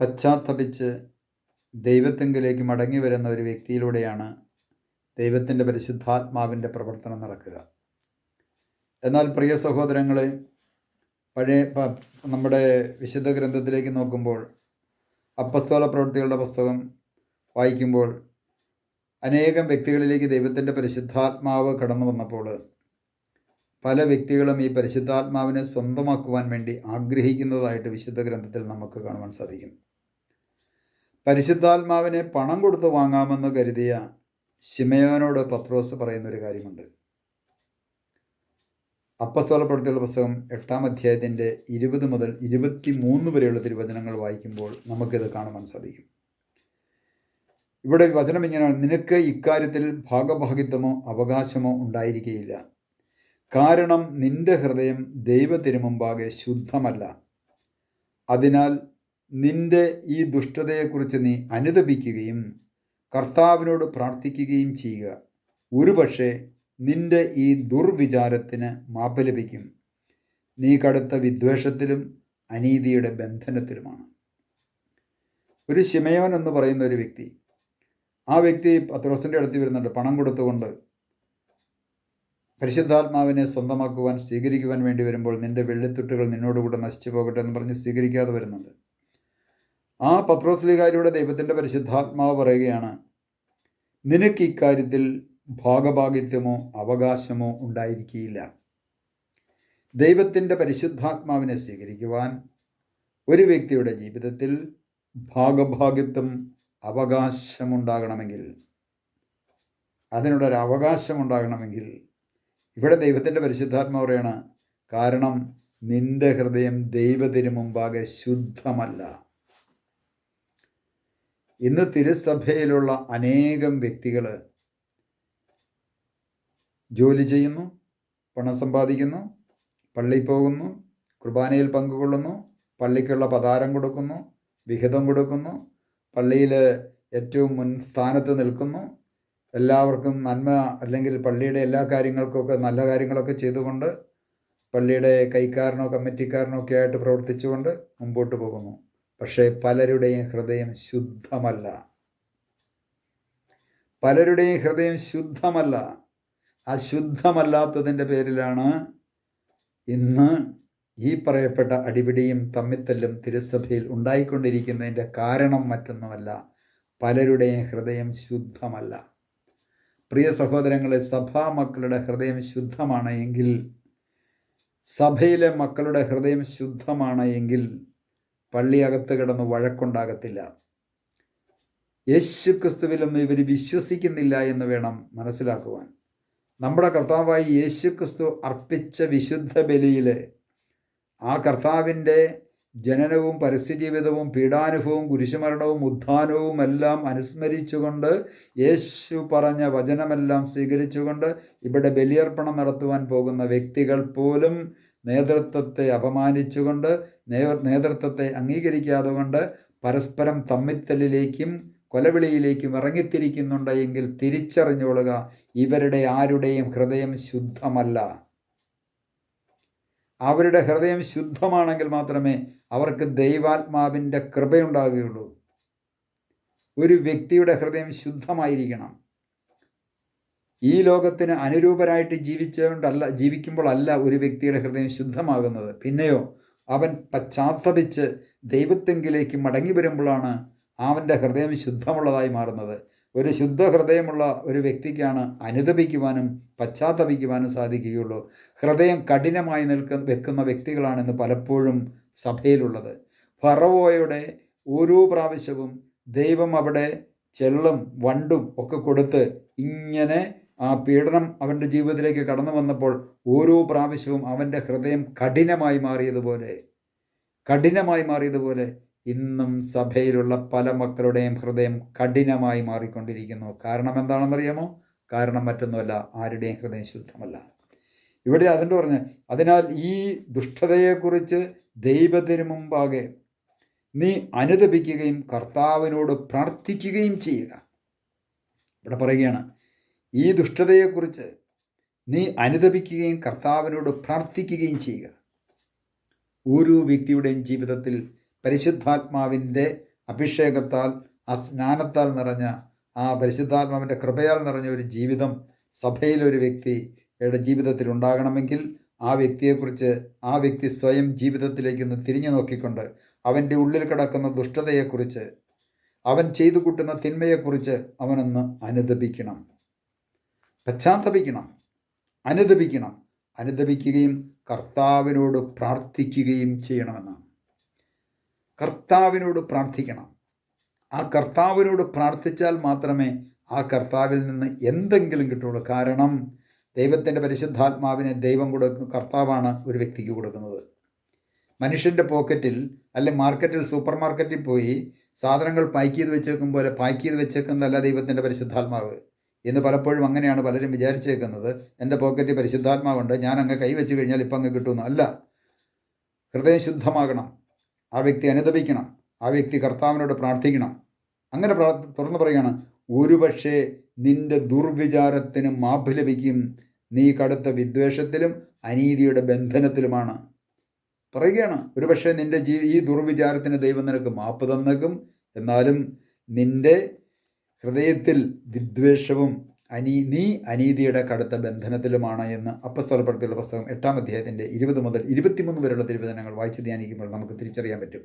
പശ്ചാത്തപിച്ച് ദൈവത്തെങ്കിലേക്ക് മടങ്ങി വരുന്ന ഒരു വ്യക്തിയിലൂടെയാണ് ദൈവത്തിന്റെ പരിശുദ്ധാത്മാവിന്റെ പ്രവർത്തനം നടക്കുക. എന്നാൽ പ്രിയ സഹോദരങ്ങളെ പഴയ നമ്മുടെ വിശുദ്ധ ഗ്രന്ഥത്തിലേക്ക് നോക്കുമ്പോൾ അപ്പസ്തോല പ്രവൃത്തികളുടെ പുസ്തകം വായിക്കുമ്പോൾ അനേകം വ്യക്തികളിലേക്ക് ദൈവത്തിന്റെ പരിശുദ്ധാത്മാവ് കടന്നു വന്നപ്പോൾ പല വ്യക്തികളും ഈ പരിശുദ്ധാത്മാവിനെ സ്വന്തമാക്കുവാൻ വേണ്ടി ആഗ്രഹിക്കുന്നതായിട്ട് വിശുദ്ധ ഗ്രന്ഥത്തിൽ നമുക്ക് കാണുവാൻ സാധിക്കും. പരിശുദ്ധാത്മാവിനെ പണം കൊടുത്ത് വാങ്ങാമെന്ന് കരുതിയ ശിമയോനോട് പത്രോസ് പറയുന്ന ഒരു കാര്യമുണ്ട്. അപ്പസ്തോല പ്രവൃത്തിയുള്ള പുസ്തകം എട്ടാം അധ്യായത്തിന്റെ ഇരുപത് മുതൽ ഇരുപത്തി മൂന്ന് വരെയുള്ള തിരുവചനങ്ങൾ വായിക്കുമ്പോൾ നമുക്കിത് കാണുവാൻ സാധിക്കും. ഇവിടെ വചനം ഇങ്ങനെയാണ് നിനക്ക് ഇക്കാര്യത്തിൽ ഭാഗഭാഗിത്വമോ അവകാശമോ ഉണ്ടായിരിക്കുകയില്ല കാരണം നിന്റെ ഹൃദയം ദൈവത്തിനു മുമ്പാകെ ശുദ്ധമല്ല. അതിനാൽ നിന്റെ ഈ ദുഷ്ടതയെക്കുറിച്ച് നീ അനുദപിക്കുകയും കർത്താവിനോട് പ്രാർത്ഥിക്കുകയും ചെയ്യുക. ഒരുപക്ഷെ നിന്റെ ഈ ദുർവിചാരത്തിന് മാപ്പ് ലഭിക്കും. നീ കടുത്ത വിദ്വേഷത്തിലും അനീതിയുടെ ബന്ധനത്തിലുമാണ്. ഒരു ശിമയോൻ എന്ന് പറയുന്ന ഒരു വ്യക്തി ആ വ്യക്തി പത്രോസിന്റെ അടുത്ത് വരുന്നുണ്ട്. പണം കൊടുത്തുകൊണ്ട് പരിശുദ്ധാത്മാവിനെ സ്വന്തമാക്കുവാൻ സ്വീകരിക്കുവാൻ വേണ്ടി വരുമ്പോൾ നിന്റെ വെള്ളിത്തുട്ടുകൾ നിന്നോടുകൂടെ നശിച്ചു പോകട്ടെ എന്ന് പറഞ്ഞ് സ്വീകരിക്കാതെ വരുന്നുണ്ട്. ആ പത്രോസ്ലികാരിയുടെ ദൈവത്തിന്റെ പരിശുദ്ധാത്മാവ് പറയുകയാണ് നിനക്ക് ഇക്കാര്യത്തിൽ ഭാഗഭാഗിത്വമോ അവകാശമോ ഉണ്ടായിരിക്കില്ല ദൈവത്തിന്റെ പരിശുദ്ധാത്മാവിനെ സ്വീകരിക്കുവാൻ ഒരു വ്യക്തിയുടെ ജീവിതത്തിൽ ഭാഗഭാഗിത്വം അവകാശമുണ്ടാകണമെങ്കിൽ അതിനോടൊരു അവകാശമുണ്ടാകണമെങ്കിൽ ഇവിടെ ദൈവത്തിന്റെ പരിശുദ്ധാത്മാവ് പറയാണ് കാരണം നിന്റെ ഹൃദയം ദൈവത്തിന് മുമ്പാകെ ശുദ്ധമല്ല. ഇന്ന് തിരുസഭയിലുള്ള അനേകം വ്യക്തികൾ ജോലി ചെയ്യുന്നു പണം സമ്പാദിക്കുന്നു പള്ളിയിൽ പോകുന്നു കുർബാനയിൽ പങ്കുകൊള്ളുന്നു പള്ളിക്കുള്ള പതാരം കൊടുക്കുന്നു വിഹിതം കൊടുക്കുന്നു പള്ളിയിൽ ഏറ്റവും മുൻ സ്ഥാനത്ത് നിൽക്കുന്നു. എല്ലാവർക്കും നന്മ അല്ലെങ്കിൽ പള്ളിയുടെ എല്ലാ കാര്യങ്ങൾക്കൊക്കെ നല്ല കാര്യങ്ങളൊക്കെ ചെയ്തുകൊണ്ട് പള്ളിയുടെ കൈക്കാരനോ കമ്മിറ്റിക്കാരനോ ഒക്കെ ആയിട്ട് പ്രവർത്തിച്ചുകൊണ്ട് മുമ്പോട്ട് പോകുന്നു. പക്ഷേ പലരുടെയും ഹൃദയം ശുദ്ധമല്ല. പലരുടെയും ഹൃദയം ശുദ്ധമല്ല. അശുദ്ധമല്ലാത്തതിന്റെ പേരിലാണ് ഇന്ന് ഈ പറയപ്പെട്ട അടിപിടിയും തമ്മിത്തല്ലും തിരുസഭയിൽ ഉണ്ടായിക്കൊണ്ടിരിക്കുന്നതിന്റെ കാരണം മറ്റൊന്നുമല്ല. പലരുടെയും ഹൃദയം ശുദ്ധമല്ല. പ്രിയ സഹോദരങ്ങളെ സഭാ മക്കളുടെ ഹൃദയം ശുദ്ധമാണ് എങ്കിൽ സഭയിലെ മക്കളുടെ ഹൃദയം ശുദ്ധമാണ് എങ്കിൽ പള്ളിയകത്ത് കിടന്ന് വഴക്കുണ്ടാകത്തില്ല. യേശു ക്രിസ്തുവിലൊന്നും ഇവർ വിശ്വസിക്കുന്നില്ല എന്ന് വേണം മനസ്സിലാക്കുവാൻ. നമ്മുടെ കർത്താവായി യേശു ക്രിസ്തു അർപ്പിച്ച വിശുദ്ധ ബലിയിൽ ആ കർത്താവിന്റെ ജനനവും പരസ്യജീവിതവും പീഡാനുഭവവും കുരിശുമരണവും ഉദ്ധാനവും എല്ലാം അനുസ്മരിച്ചുകൊണ്ട് യേശു പറഞ്ഞ വചനമെല്ലാം സ്വീകരിച്ചുകൊണ്ട് ഇവിടെ ബലിയർപ്പണം നടത്തുവാൻ പോകുന്ന വ്യക്തികൾ പോലും നേതൃത്വത്തെ അപമാനിച്ചുകൊണ്ട് നേതൃത്വത്തെ അംഗീകരിക്കാതെ കൊണ്ട് പരസ്പരം തമ്മിത്തലിലേക്കും കൊലവിളിയിലേക്കും ഇറങ്ങിത്തിരിക്കുന്നുണ്ട് എങ്കിൽ തിരിച്ചറിഞ്ഞുകൊള്ളുക ഇവരുടെ ആരുടെയും ഹൃദയം ശുദ്ധമല്ല. അവരുടെ ഹൃദയം ശുദ്ധമാണെങ്കിൽ മാത്രമേ അവർക്ക് ദൈവാത്മാവിന്റെ കൃപയുണ്ടാകുകയുള്ളൂ. ഒരു വ്യക്തിയുടെ ഹൃദയം ശുദ്ധമായിരിക്കണം. ഈ ലോകത്തിന് അനുരൂപരായിട്ട് ജീവിച്ചുകൊണ്ടല്ല ജീവിക്കുമ്പോൾ അല്ല ഒരു വ്യക്തിയുടെ ഹൃദയം ശുദ്ധമാകുന്നത്. പിന്നെയോ അവൻ പശ്ചാത്തപിച്ച് ദൈവത്തെങ്കിലേക്ക് മടങ്ങി വരുമ്പോഴാണ് അവന്റെ ഹൃദയം ശുദ്ധമുള്ളതായി മാറുന്നത്. ഒരു ശുദ്ധ ഹൃദയമുള്ള ഒരു വ്യക്തിക്കാണ് അനുദപിക്കുവാനും പശ്ചാത്തപിക്കുവാനും സാധിക്കുകയുള്ളൂ. ഹൃദയം കഠിനമായി നിൽക്കുന്ന വെക്കുന്ന വ്യക്തികളാണ് ഇന്ന് പലപ്പോഴും സഭയിലുള്ളത്. ഫറവോയുടെ ഓരോ പ്രാവശ്യവും ദൈവം അവിടെ ചെള്ളും വണ്ടും ഒക്കെ കൊടുത്ത് ഇങ്ങനെ ആ പീഡനം അവന്റെ ജീവിതത്തിലേക്ക് കടന്നു വന്നപ്പോൾ ഓരോ പ്രാവശ്യവും അവന്റെ ഹൃദയം കഠിനമായി മാറിയതുപോലെ കഠിനമായി മാറിയതുപോലെ ഇന്നും സഭയിലുള്ള പല മക്കളുടെയും ഹൃദയം കഠിനമായി മാറിക്കൊണ്ടിരിക്കുന്നു. കാരണം എന്താണെന്നറിയാമോ? കാരണം മറ്റൊന്നുമല്ല ആരുടെയും ഹൃദയം ശുദ്ധമല്ല. ഇവിടെ അതിന്റെ പറഞ്ഞ് അതിനാൽ ഈ ദുഷ്ടതയെക്കുറിച്ച് ദൈവത്തിന് മുമ്പാകെ നീ അനുദപിക്കുകയും കർത്താവിനോട് പ്രാർത്ഥിക്കുകയും ചെയ്യുക. ഇവിടെ പറയുകയാണ് ഈ ദുഷ്ടതയെക്കുറിച്ച് നീ അനുദപിക്കുകയും കർത്താവിനോട് പ്രാർത്ഥിക്കുകയും ചെയ്യുക. ഓരോ വ്യക്തിയുടെയും ജീവിതത്തിൽ പരിശുദ്ധാത്മാവിന്റെ അഭിഷേകത്താൽ ആ സ്നാനത്താൽ നിറഞ്ഞ ആ പരിശുദ്ധാത്മാവിന്റെ കൃപയാൽ നിറഞ്ഞ ഒരു ജീവിതം സഭയിലൊരു വ്യക്തിയുടെ ജീവിതത്തിൽ ഉണ്ടാകണമെങ്കിൽ ആ വ്യക്തിയെക്കുറിച്ച് ആ വ്യക്തി സ്വയം ജീവിതത്തിലേക്കൊന്ന് തിരിഞ്ഞു നോക്കിക്കൊണ്ട് അവന്റെ ഉള്ളിൽ കിടക്കുന്ന ദുഷ്ടതയെക്കുറിച്ച് അവൻ ചെയ്തു കൂട്ടുന്ന തിന്മയെക്കുറിച്ച് അവനൊന്ന് അനുദപിക്കണം. പശ്ചാത്തപിക്കണം അനുദപിക്കണം. അനുദപിക്കുകയും കർത്താവിനോട് പ്രാർത്ഥിക്കുകയും ചെയ്യണമെന്നാണ്. കർത്താവിനോട് പ്രാർത്ഥിക്കണം. ആ കർത്താവിനോട് പ്രാർത്ഥിച്ചാൽ മാത്രമേ ആ കർത്താവിൽ നിന്ന് എന്തെങ്കിലും കിട്ടുള്ളൂ കാരണം ദൈവത്തിന്റെ പരിശുദ്ധാത്മാവിനെ ദൈവം കൊടുക്കും കർത്താവാണ് ഒരു വ്യക്തിക്ക് കൊടുക്കുന്നത്. മനുഷ്യന്റെ പോക്കറ്റിൽ അല്ലെ മാർക്കറ്റിൽ സൂപ്പർ മാർക്കറ്റിൽ പോയി സാധനങ്ങൾ പാക്ക് ചെയ്ത് വെച്ചേക്കും പോലെ പാക്ക് ചെയ്ത് വെച്ചേക്കുന്നതല്ല ദൈവത്തിന്റെ പരിശുദ്ധാത്മാവ്. എന്ന് പലപ്പോഴും അങ്ങനെയാണ് പലരും വിചാരിച്ചേക്കുന്നത്. എന്റെ പോക്കറ്റിൽ പരിശുദ്ധാത്മാവുണ്ട്. ഞാൻ അങ്ങ് കൈവച്ച് കഴിഞ്ഞാൽ ഇപ്പം അങ്ങ് കിട്ടുന്നു അല്ല. ഹൃദയം ശുദ്ധമാകണം. ആ വ്യക്തി അനുദപിക്കണം. ആ വ്യക്തി കർത്താവിനോട് പ്രാർത്ഥിക്കണം. അങ്ങനെ പ്രാർത്ഥ തുറന്നു പറയുകയാണ് ഒരുപക്ഷെ നിന്റെ ദുർവിചാരത്തിനും മാഭിലപിക്കും നീ കടുത്ത വിദ്വേഷത്തിലും അനീതിയുടെ ബന്ധനത്തിലുമാണ്. പറയുകയാണ് ഒരുപക്ഷെ നിന്റെ ജീ ഈ ദുർവിചാരത്തിന് ദൈവം നിനക്ക് മാപ്പ് തന്നേക്കും. എന്നാലും നിന്റെ ഹൃദയത്തിൽ വിദ്വേഷവും അനീ നീ അനീതിയുടെ കടുത്ത ബന്ധനത്തിലുമാണ് എന്ന് അപ്പസ്വലപ്പെടുത്തിയുള്ള പുസ്തകം എട്ടാം അധ്യായത്തിന്റെ ഇരുപത് മുതൽ ഇരുപത്തിമൂന്ന് വരെയുള്ള തിരുവചനങ്ങൾ വായിച്ച് ധ്യാനിക്കുമ്പോൾ നമുക്ക് തിരിച്ചറിയാൻ പറ്റും.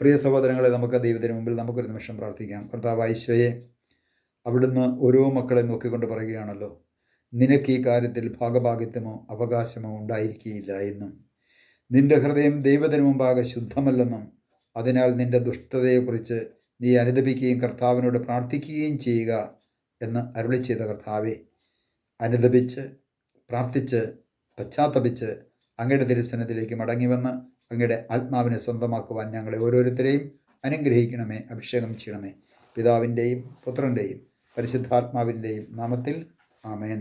പ്രിയ സഹോദരങ്ങളെ നമുക്ക് ദൈവത്തിന് മുമ്പിൽ നമുക്കൊരു നിമിഷം പ്രാർത്ഥിക്കാം. കർത്താവ് ഐശ്വയെ അവിടുന്ന് ഓരോ മക്കളെ നോക്കിക്കൊണ്ട് പറയുകയാണല്ലോ നിനക്ക് ഈ കാര്യത്തിൽ ഭാഗഭാഗിത്വമോ അവകാശമോ ഉണ്ടായിരിക്കുകയില്ല എന്നും. നിന്റെ ഹൃദയം ദൈവത്തിന് മുമ്പാകെ ശുദ്ധമല്ലെന്നും അതിനാൽ നിന്റെ ദുഷ്ടതയെക്കുറിച്ച് നീ അനുദപിക്കുകയും കർത്താവിനോട് പ്രാർത്ഥിക്കുകയും ചെയ്യുക എന്ന് അരുളി ചെയ്ത കർത്താവെ അനുദപിച്ച് പ്രാർത്ഥിച്ച് പശ്ചാത്തപിച്ച് അങ്ങയുടെ തിരുസനത്തിലേക്ക് മടങ്ങി വന്ന് അങ്ങയുടെ ആത്മാവിനെ സ്വന്തമാക്കുവാൻ ഞങ്ങളെ ഓരോരുത്തരെയും അനുഗ്രഹിക്കണമേ അഭിഷേകം ചെയ്യണമേ. പിതാവിന്റെയും പുത്രന്റെയും പരിശുദ്ധാത്മാവിന്റെയും നാമത്തിൽ ആമേൻ.